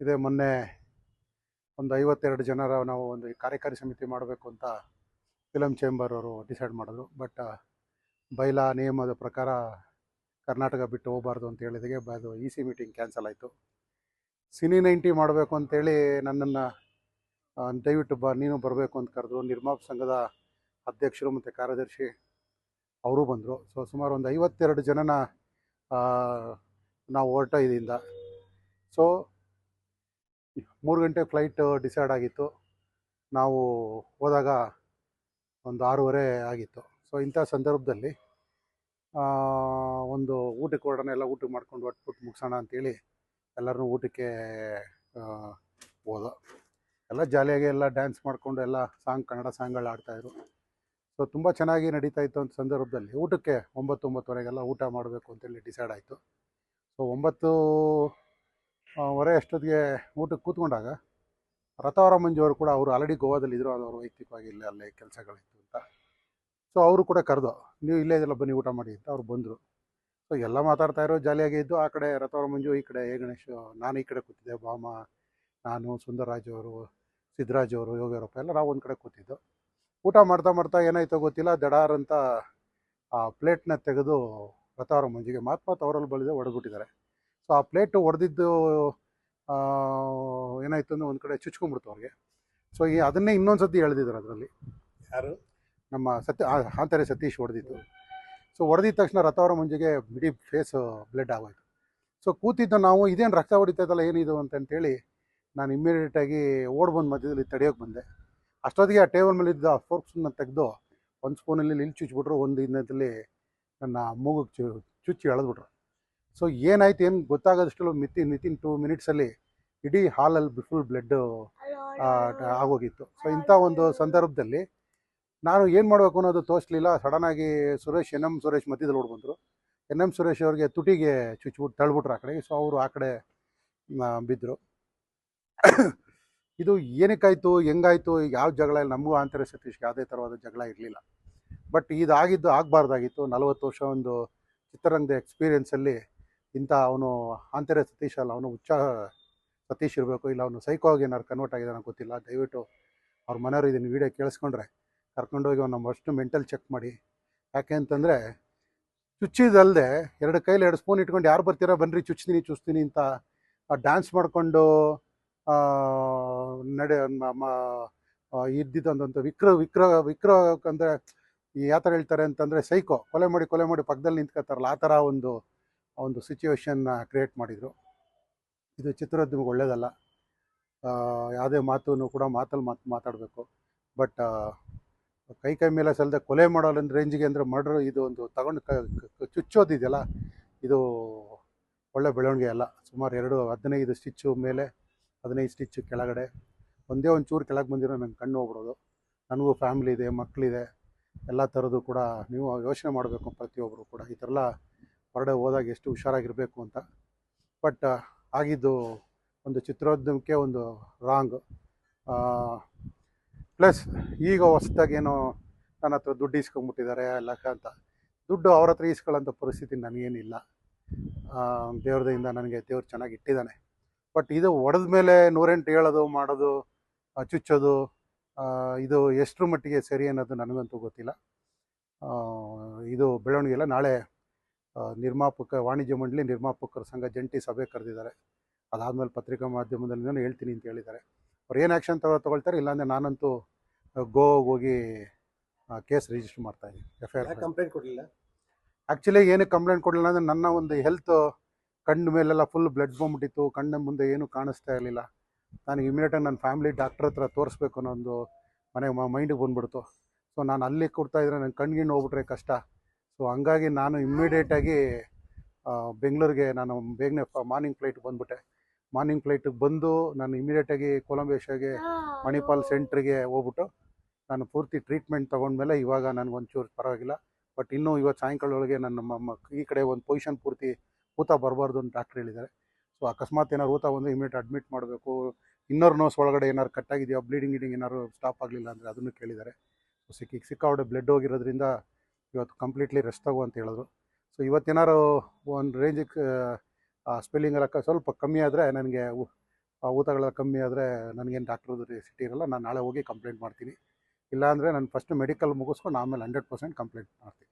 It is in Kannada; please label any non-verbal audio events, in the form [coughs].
ಇದೇ ಮೊನ್ನೆ ಒಂದು ಐವತ್ತೆರಡು ಜನರ ನಾವು ಒಂದು ಕಾರ್ಯಕಾರಿ ಸಮಿತಿ ಮಾಡಬೇಕು ಅಂತ ಫಿಲಮ್ ಚೇಂಬರ್ ಅವರು ಡಿಸೈಡ್ ಮಾಡಿದ್ರು. ಬಟ್ ಬೈಲಾ ನಿಯಮದ ಪ್ರಕಾರ ಕರ್ನಾಟಕ ಬಿಟ್ಟು ಹೋಗಬಾರ್ದು ಅಂತ ಹೇಳಿದಾಗೆ ಅದು ಇ ಸಿ ಮೀಟಿಂಗ್ ಕ್ಯಾನ್ಸಲ್ ಆಯಿತು. ಸಿನಿ ನೈಂಟಿ ಮಾಡಬೇಕು ಅಂತೇಳಿ ನನ್ನನ್ನು ದಯವಿಟ್ಟು ಬಾ, ನೀನು ಬರಬೇಕು ಅಂತ ಕರೆದ್ರು. ನಿರ್ಮಾಪ ಸಂಘದ ಅಧ್ಯಕ್ಷರು ಮತ್ತು ಕಾರ್ಯದರ್ಶಿ ಅವರು ಬಂದರು. ಸೊ, ಸುಮಾರು ಒಂದು ಐವತ್ತೆರಡು ಜನನ ನಾವು ಹೊರಟ ಇದರಿಂದ ಸೊ ಮೂರು ಗಂಟೆ ಫ್ಲೈಟ್ ಡಿಸೈಡ್ ಆಗಿತ್ತು. ನಾವು ಹೋದಾಗ ಒಂದು ಆರೂವರೆ ಆಗಿತ್ತು. ಸೊ ಇಂಥ ಸಂದರ್ಭದಲ್ಲಿ ಒಂದು ಊಟಕ್ಕೆ ಹೊರಡೋಣ ಎಲ್ಲ ಊಟ ಮಾಡ್ಕೊಂಡು ಒಟ್ಬಿಟ್ಟು ಮುಗಿಸೋಣ ಅಂತೇಳಿ ಎಲ್ಲರೂ ಊಟಕ್ಕೆ ಹೋದೋ. ಎಲ್ಲ ಜಾಲಿಯಾಗಿ ಎಲ್ಲ ಡ್ಯಾನ್ಸ್ ಮಾಡಿಕೊಂಡು ಎಲ್ಲ ಸಾಂಗ್ ಕನ್ನಡ ಸಾಂಗ್ಗಳು ಆಡ್ತಾಯಿದ್ರು ಸೊ ತುಂಬ ಚೆನ್ನಾಗಿ ನಡೀತಾ ಇತ್ತು ಅಂತ ಸಂದರ್ಭದಲ್ಲಿ ಊಟಕ್ಕೆ ಒಂಬತ್ತು, ಒಂಬತ್ತುವರೆಗೆಲ್ಲ ಊಟ ಮಾಡಬೇಕು ಅಂತೇಳಿ ಡಿಸೈಡ್ ಆಯಿತು. ಸೊ ಒಂಬತ್ತು ವರೆ ಅಷ್ಟೊತ್ತಿಗೆ ಊಟಕ್ಕೆ ಕೂತ್ಕೊಂಡಾಗ ರಥವರ ಮಂಜು ಕೂಡ ಅವರು ಆಲ್ರೆಡಿ ಗೋವಾದಲ್ಲಿದ್ದರು ಅದು ಅವರು ವೈಯಕ್ತಿಕವಾಗಿ ಇಲ್ಲೇ ಅಲ್ಲೇ ಕೆಲಸಗಳಿತ್ತು ಅಂತ. ಸೊ ಅವರು ಕೂಡ ಕರೆದು, ನೀವು ಇಲ್ಲೇ ಇದೆಲ್ಲ ಬನ್ನಿ, ಊಟ ಮಾಡಿ ಅಂತ ಅವ್ರು ಬಂದರು. ಸೊ ಎಲ್ಲ ಮಾತಾಡ್ತಾ ಇರೋ ಜಾಲಿಯಾಗಿ ಇದ್ದು, ಆ ಕಡೆ ರಥವರ ಮಂಜು ಈ ಕಡೆ ಏ ಗಣೇಶ್ ನಾನು ಈ ಕಡೆ ಕೂತಿದ್ದೆ ಬಾಮ ನಾನು, ಸುಂದರರಾಜ್ ಅವರು ಸಿದ್ದರಾಜ್ ಅವರು, ಯೋಗ್ಯರಪ್ಪ ಎಲ್ಲ ನಾವು ಒಂದು ಕಡೆ ಕೂತಿದ್ದು. ಊಟ ಮಾಡ್ತಾ ಮಾಡ್ತಾ ಏನಾಯ್ತೋ ಗೊತ್ತಿಲ್ಲ, ದಡಾರ್ ಅಂತ ಆ ಪ್ಲೇಟ್ನ ತೆಗೆದು ರಥವರ ಮಂಜಿಗೆ ಮಾತು ಅವರಲ್ಲಿ ಬಳಿದೆ ಹೊಡೆದ್ಬಿಟ್ಟಿದ್ದಾರೆ ಸೊ ಆ ಪ್ಲೇಟು ಹೊಡೆದಿದ್ದು ಏನಾಯ್ತು ಅಂದ್ರೆ ಒಂದು ಕಡೆ ಚುಚ್ಕೊಂಡ್ಬಿಡ್ತು ಅವ್ರಿಗೆ. ಸೊ ಈ ಅದನ್ನೇ ಇನ್ನೊಂದು ಸತಿ ಎಳೆದಿದ್ರು ಅದರಲ್ಲಿ. ಯಾರು? ನಮ್ಮ ಸತ್ಯ ಹಾಂತಾರೆ ಸತೀಶ್ ಹೊಡೆದಿದ್ದು ಸೊ ಹೊಡೆದಿದ ತಕ್ಷಣ ರಥವರ ಮಂಜಿಗೆ ಬಿಡಿ ಫೇಸ್ ಬ್ಲಡ್ ಆಗೋಯ್ತು. ಸೊ ಕೂತಿದ್ದು ನಾವು ಇದೇನು ರಕ್ತ ಹೊಡಿತೈತಲ್ಲ ಏನಿದು ಅಂತಂತೇಳಿ ನಾನು ಇಮ್ಮಿಡಿಯೇಟಾಗಿ ಓಡ್ ಬಂದು ಮಧ್ಯದಲ್ಲಿ ತಡೆಯೋಕೆ ಬಂದೆ. ಅಷ್ಟೊತ್ತಿಗೆ ಆ ಟೇಬಲ್ ಮೇಲಿದ್ದ ಫೋರ್ಕ್ಸನ್ನ ತೆಗೆದು ಒಂದು ಸ್ಪೂನಲ್ಲಿ ಇಲ್ಲಿ ಚುಚ್ಚಿಬಿಟ್ರು ಒಂದು ಇನ್ನದಲ್ಲಿ ನನ್ನ ಮೂಗು ಚು ಚುಚ್ಚಿ ಎಳೆದ್ಬಿಟ್ರು. ಸೊ ಏನಾಯ್ತು ಏನು ಗೊತ್ತಾಗೋದಷ್ಟು ಮಿತಿ ವಿತಿನ್ ಟೂ ಮಿನಿಟ್ಸಲ್ಲಿ ಇಡೀ ಹಾಲಲ್ಲಿ ಫುಲ್ ಬ್ಲಡ್ ಆಗೋಗಿತ್ತು. ಸೊ ಇಂಥ ಒಂದು ಸಂದರ್ಭದಲ್ಲಿ ನಾನು ಏನು ಮಾಡಬೇಕು ಅನ್ನೋದು ತೋರಿಸ್ಲಿಲ್ಲ. ಸಡನ್ನಾಗಿ ಸುರೇಶ್ ಎನ್ ಎಂ ಸುರೇಶ್ ಮಧ್ಯದಲ್ಲಿ ಓಡ್ಬಂದರು ಎನ್ ಎಂ ಸುರೇಶ್ ಅವ್ರಿಗೆ ತುಟಿಗೆ ಚುಚ್ಬಿಟ್ಟು ತಳ್ಬಿಟ್ರು ಆ ಕಡೆ. ಸೊ ಅವರು ಆ ಕಡೆ ಬಿದ್ದರು [coughs] ಇದು ಏನಕ್ಕಾಯಿತು ಹೆಂಗಾಯಿತು ಯಾವ ಜಗಳ ಇಲ್ಲ. ನಮಗೂ ಆಂತರ ಸತೀಶ್ಗೆ ಯಾವುದೇ ಥರವಾದ ಜಗಳ ಇರಲಿಲ್ಲ. ಬಟ್ ಇದಾಗಿದ್ದು ಆಗಬಾರ್ದಾಗಿತ್ತು. ನಲವತ್ತು ವರ್ಷ ಒಂದು ಚಿತ್ರರಂಗದ ಎಕ್ಸ್ಪೀರಿಯನ್ಸಲ್ಲಿ ಇಂಥ ಅವನು ಆಂತರ್ಯ ಸತೀಶ್ ಅಲ್ಲ, ಅವನು ಉಚ್ಚ ಸತೀಶ್ ಇರಬೇಕು, ಇಲ್ಲ ಅವನು ಸೈಕೋ ಆಗಿ ಏನಾರು ಕನ್ವರ್ಟ್ ಆಗಿದ್ದಾನೆ ಗೊತ್ತಿಲ್ಲ, ದಯವಿಟ್ಟು ಅವ್ರ ಮನೆಯವರು ಇದನ್ನು ವೀಡಿಯೋ ಕೇಳಿಸ್ಕೊಂಡ್ರೆ ಕರ್ಕೊಂಡೋಗಿ ಅವ್ನ ಅಷ್ಟು ಮೆಂಟಲ್ ಚೆಕ್ ಮಾಡಿ. ಯಾಕೆ ಅಂತಂದರೆ ಚುಚ್ಚಿದಲ್ಲದೆ ಎರಡು ಕೈಲಿ ಎರಡು ಸ್ಪೂನ್ ಇಟ್ಕೊಂಡು ಯಾರು ಬರ್ತೀರಾ ಬನ್ನಿರಿ ಚುಚ್ತೀನಿ ಚುಚ್ತೀನಿ ಅಂತ ಡ್ಯಾನ್ಸ್ ಮಾಡಿಕೊಂಡು ನಡೆ ಇದ್ದಿದ್ದಂಥ ವಿಕ್ರ ವಿಕ್ರ ವಿಕ್ರ ಅಂದರೆ ಯಾವ ಥರ ಹೇಳ್ತಾರೆ ಅಂತಂದರೆ ಸೈಕೋ ಕೊಲೆ ಮಾಡಿ ಕೊಲೆ ಮಾಡಿ ಪಕ್ಕದಲ್ಲಿ ನಿಂತ್ಕೊತಾರಲ್ಲ ಆ ಥರ ಒಂದು ಒಂದು ಸಿಚುವೇಶನ್ನ ಕ್ರಿಯೇಟ್ ಮಾಡಿದರು. ಇದು ಚಿತ್ರೋದ್ಯಮಕ್ಕೆ ಒಳ್ಳೆಯದಲ್ಲ ಯಾವುದೇ ಮಾತನ್ನು ಕೂಡ ಮಾತಲ್ಲಿ ಮಾತು, ಮಾತಾಡಬೇಕು. ಬಟ್ ಕೈ ಕೈ ಮೇಲೆ ಸಲ್ಲದೆ ಕೊಲೆ ಮಾಡೋಲ್ಲ ರೇಂಜಿಗೆ ಅಂದರೆ ಮರ್ಡ್ರ್ ಇದು ಒಂದು ತಗೊಂಡು ಚುಚ್ಚೋದಿದೆಯಲ್ಲ ಇದು ಒಳ್ಳೆ ಬೆಳವಣಿಗೆ ಅಲ್ಲ. ಸುಮಾರು ಎರಡು ಹದಿನೈದು ಸ್ಟಿಚ್ಚು ಮೇಲೆ ಹದಿನೈದು ಸ್ಟಿಚ್ಚು ಕೆಳಗಡೆ. ಒಂದೇ ಒಂದು ಚೂರು ಕೆಳಗೆ ಬಂದಿರೋ ನಂಗೆ ಕಣ್ಣು ಹೋಗ್ಬಿಡೋದು. ನನಗೂ ಫ್ಯಾಮ್ಲಿ ಇದೆ ಮಕ್ಕಳಿದೆ ಎಲ್ಲ ಥರದ್ದು ಕೂಡ ನೀವು ಯೋಚನೆ ಮಾಡಬೇಕು ಪ್ರತಿಯೊಬ್ಬರು ಕೂಡ. ಈ ಥರ ಎಲ್ಲ ಹೊರಗಡೆ ಹೋದಾಗ ಎಷ್ಟು ಹುಷಾರಾಗಿರಬೇಕು ಅಂತ. ಬಟ್ ಆಗಿದ್ದು ಒಂದು ಚಿತ್ರೋದ್ಯಮಕ್ಕೆ ಒಂದು ರಾಂಗ್ ಪ್ಲಸ್ ಈಗ ಹೊಸ್ದಾಗೇನೋ ನನ್ನ ಹತ್ರ ದುಡ್ಡು ಇಸ್ಕೊಂಬಿಟ್ಟಿದ್ದಾರೆ ಎಲ್ಲ ಅಂತ. ದುಡ್ಡು ಅವ್ರ ಹತ್ರ ಇಸ್ಕೊಳ್ಳೋಂಥ ಪರಿಸ್ಥಿತಿ ನನಗೇನಿಲ್ಲ. ದೇವ್ರದಿಂದ ನನಗೆ ದೇವ್ರು ಚೆನ್ನಾಗಿ ಇಟ್ಟಿದ್ದಾನೆ. ಬಟ್ ಇದು ಒಡೆದ ಮೇಲೆ ನೂರೆಂಟು ಹೇಳೋದು, ಮಾಡೋದು ಚುಚ್ಚೋದು ಇದು ಎಷ್ಟರ ಮಟ್ಟಿಗೆ ಸರಿ ಅನ್ನೋದು ನನಗಂತೂ ಗೊತ್ತಿಲ್ಲ. ಇದು ಬೆಳವಣಿಗೆ ಇಲ್ಲ ನಾಳೆ ನಿರ್ಮಾಪಕ ವಾಣಿಜ್ಯ ಮಂಡಳಿ ನಿರ್ಮಾಪಕರ ಸಂಘ ಜಂಟಿ ಸಭೆ ಕರೆದಿದ್ದಾರೆ. ಅದಾದಮೇಲೆ ಪತ್ರಿಕಾ ಮಾಧ್ಯಮದಲ್ಲಿ ಹೇಳ್ತೀನಿ ಅಂತ ಹೇಳಿದ್ದಾರೆ. ಅವ್ರು ಏನು ಆ್ಯಕ್ಷನ್ ತಗೋ ತಗೊಳ್ತಾರೆ ಇಲ್ಲಾಂದರೆ ನಾನಂತೂ ಗೋವಾಗೆ ಹೋಗಿ ಕೇಸ್ ರಿಜಿಸ್ಟರ್ ಮಾಡ್ತಾ ಇದ್ದೀನಿ ಎಫ್ ಐ ಆರ್ ಕಂಪ್ಲೇಂಟ್ ಕೊಡಲಿಲ್ಲ? ಆ್ಯಕ್ಚುಲಿ ಏನಕ್ಕೆ ಕಂಪ್ಲೇಂಟ್ ಕೊಡಲಿಲ್ಲ ಅಂದರೆ ನನ್ನ ಒಂದು ಹೆಲ್ತ್ ಕಣ್ಣು ಮೇಲೆಲ್ಲ ಫುಲ್ ಬ್ಲಡ್ ಬಂದ್ಬಿಟ್ಟಿತ್ತು ಕಣ್ಣ ಮುಂದೆ ಏನೂ ಕಾಣಿಸ್ತಾ ಇರಲಿಲ್ಲ. ನನಗೆ ಇಮಿಡಿಯೇಟಾಗಿ ನನ್ನ ಫ್ಯಾಮಿಲಿ ಡಾಕ್ಟ್ರ್ ಹತ್ರ ತೋರಿಸ್ಬೇಕು ಅನ್ನೋ ಒಂದು ಮನೆಗೆ ಮೈಂಡಿಗೆ ಬಂದ್ಬಿಡ್ತು. ಸೊ ನಾನು ಅಲ್ಲಿ ಕೊಡ್ತಾಯಿದ್ರೆ ನನ್ನ ಕಣ್ಗಿಣ್ಣು ಹೋಗ್ಬಿಟ್ರೆ ಕಷ್ಟ. ಸೊ ಹಂಗಾಗಿ ನಾನು ಇಮ್ಮಿಡಿಯೇಟಾಗಿ ಬೆಂಗಳೂರಿಗೆ ನಾನು ಬೇಗನೆ ಮಾರ್ನಿಂಗ್ ಫ್ಲೈಟ್ ಬಂದ್ಬಿಟ್ಟೆ. ಮಾರ್ನಿಂಗ್ ಫ್ಲೈಟಿಗೆ ಬಂದು ನಾನು ಇಮಿಡಿಯೇಟಾಗಿ ಕೊಲಂಬೇಶಾಗೆ ಮಣಿಪಾಲ್ ಸೆಂಟ್ರಿಗೆ ಹೋಗ್ಬಿಟ್ಟು ನಾನು ಪೂರ್ತಿ ಟ್ರೀಟ್ಮೆಂಟ್ ತೊಗೊಂಡ್ಮೇಲೆ ಇವಾಗ ನನಗೊಂಚೂರು ಪರವಾಗಿಲ್ಲ. ಬಟ್ ಇನ್ನೂ ಇವತ್ತು ಸಾಯಂಕಾಲ ಒಳಗೆ ನನ್ನ ಈ ಕಡೆ ಒಂದು ಪೊಸಿಷನ್ ಪೂರ್ತಿ ಊತ ಬರಬಾರ್ದು ಅಂತ ಡಾಕ್ಟ್ರ್ ಹೇಳಿದ್ದಾರೆ. ಸೊ ಅಕಸ್ಮಾತ್ ಏನಾದ್ರು ಊತ ಬಂದರೆ ಇಮಿಡಿಯೇಟ್ ಅಡ್ಮಿಟ್ ಮಾಡಬೇಕು. ಇನ್ನರ್ ನೋಸ್ ಒಳಗಡೆ ಏನಾದ್ರು ಕಟ್ಟಾಗಿದೆಯೋ ಬ್ಲೀಡಿಂಗ್ ಗೀಡಿಂಗ್ ಏನಾದ್ರು ಸ್ಟಾಪ್ ಆಗಲಿಲ್ಲ ಅಂದರೆ ಅದನ್ನು ಕೇಳಿದ್ದಾರೆ. ಸೊ ಸಿಕ್ಕಿ ಸಿಕ್ಕಾವಡೆ ಬ್ಲಡ್ ಹೋಗಿರೋದ್ರಿಂದ ಇವತ್ತು ಕಂಪ್ಲೀಟ್ಲಿ ರೆಸ್ಟ್ ತಗೋ ಅಂತ ಹೇಳಿದ್ರು. ಸೊ ಇವತ್ತೇನಾರು ಒಂದು ರೇಂಜಿಗೆ ಸ್ಪೆಲ್ಲಿಂಗ್ ಎಲ್ಲ ಸ್ವಲ್ಪ ಕಮ್ಮಿ ಆದರೆ ನನಗೆ ಊತಗಳೆಲ್ಲ ಕಮ್ಮಿ ಆದರೆ ನನಗೇನು ಡಾಕ್ಟ್ರದ್ದು ಸಿಟಿ ಇರಲ್ಲ, ನಾನು ನಾಳೆ ಹೋಗಿ ಕಂಪ್ಲೇಂಟ್ ಮಾಡ್ತೀನಿ. ಇಲ್ಲಾಂದರೆ ನಾನು ಫಸ್ಟ್ ಮೆಡಿಕಲ್ ಮುಗಿಸ್ಕೊಂಡು ಆಮೇಲೆ ಹಂಡ್ರೆಡ್ ಪರ್ಸೆಂಟ್ ಕಂಪ್ಲೇಂಟ್ ಮಾಡ್ತೀನಿ.